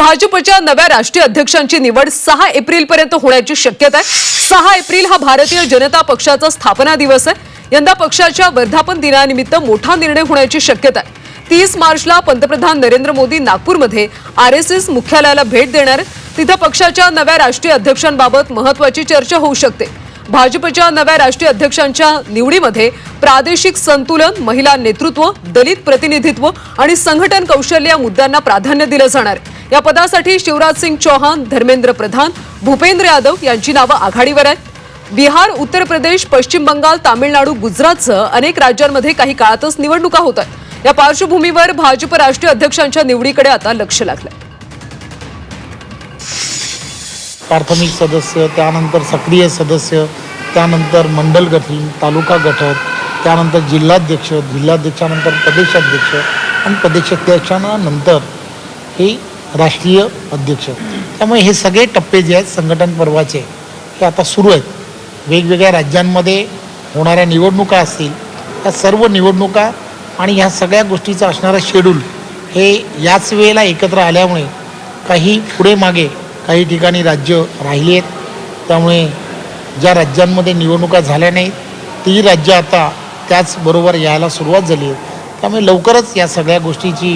भाजपच्या नव्या राष्ट्रीय अध्यक्षांची निवड सहा एप्रिलपर्यंत होण्याची शक्यता आहे. सहा एप्रिल हा भारतीय जनता पक्षाचा स्थापना दिवस आहे. यंदा पक्षाच्या वर्धापन दिनानिमित्त मोठा निर्णय होण्याची शक्यता आहे. तीस मार्चला पंतप्रधान नरेंद्र मोदी नागपूरमध्ये आर एस एस मुख्यालयाला भेट देणार तिथं पक्षाच्या नव्या राष्ट्रीय अध्यक्षांबाबत महत्वाची चर्चा होऊ शकते. भाजपच्या नव्या राष्ट्रीय अध्यक्षांच्या निवडीमध्ये प्रादेशिक संतुलन महिला नेतृत्व दलित प्रतिनिधित्व आणि संघटन कौशल्य या मुद्द्यांना प्राधान्य दिलं जाणार आहे. या पदासाठी शिवराज सिंग चौहान धर्मेंद्र प्रधान भूपेंद्र यादव यांची नावं आघाडीवर आहेत. बिहार उत्तर प्रदेश पश्चिम बंगाल तामिळनाडू गुजरातसह अनेक राज्यांमध्ये काही काळातच निवडणुका होत आहेत. या पार्श्वभूमीवर भाजप राष्ट्रीय अध्यक्षांच्या निवडीकडे आता लक्ष लागलंय. प्राथमिक सदस्य त्यानंतर सक्रिय सदस्य त्यानंतर मंडल गठन तालुका गठन त्यानंतर जिल्हाध्यक्ष जिल्हाध्यक्षानंतर प्रदेशाध्यक्ष आणि प्रदेशाध्यक्षानंतर हे राष्ट्रीय अध्यक्ष. त्यामुळे हे सगळे टप्पे जे आहेत संघटन पर्वाचे हे आता सुरू आहेत. वेगवेगळ्या राज्यांमध्ये होणाऱ्या निवडणुका असतील या सर्व निवडणुका आणि ह्या सगळ्या गोष्टीचं असणारं शेड्यूल हे याच वेळेला एकत्र आल्यामुळे काही पुढे मागे काही ठिकाणी राज्य राहिली आहेत. त्यामुळे ज्या राज्यांमध्ये निवडणुका झाल्या नाहीत ती राज्य आता त्याचबरोबर यायला सुरुवात झाली आहे त्यामुळे लवकरच या सगळ्या गोष्टीची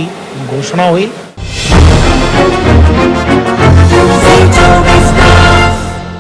घोषणा होईल. Thank you.